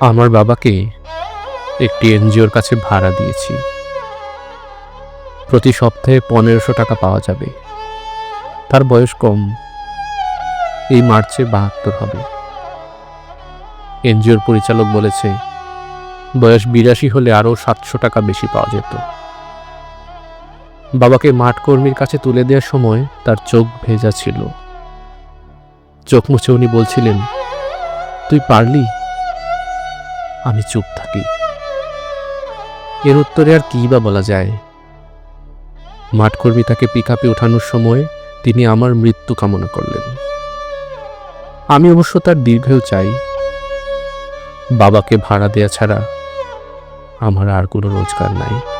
আমার বাবাকে একটি এনজিওর কাছে ভাড়া দিয়েছি। প্রতি সপ্তাহে পনেরোশো টাকা পাওয়া যাবে। তার বয়স কম। এই মার্চে বাহাত্তর হবে। এনজিওর পরিচালক বলেছে, বয়স বিরাশি হলে আরও সাতশো টাকা বেশি পাওয়া যেত। বাবাকে মাঠ কর্মীর কাছে তুলে দেওয়ার সময় তার চোখ ভেজা ছিল। চোখ মুছে উনি বলছিলেন, তুই পারলি? আমি চুপ থাকি। এর উত্তরে আর কী বা বলা যায়? মাঠকর্মী তাকে পিক আপে ওঠানোর সময় তিনি আমার মৃত্যু কামনা করলেন। আমি অবশ্য তার দীর্ঘেও চাই। বাবাকে ভাড়া দেয়া ছাড়া আমার আর কোনো রোজগার নাই।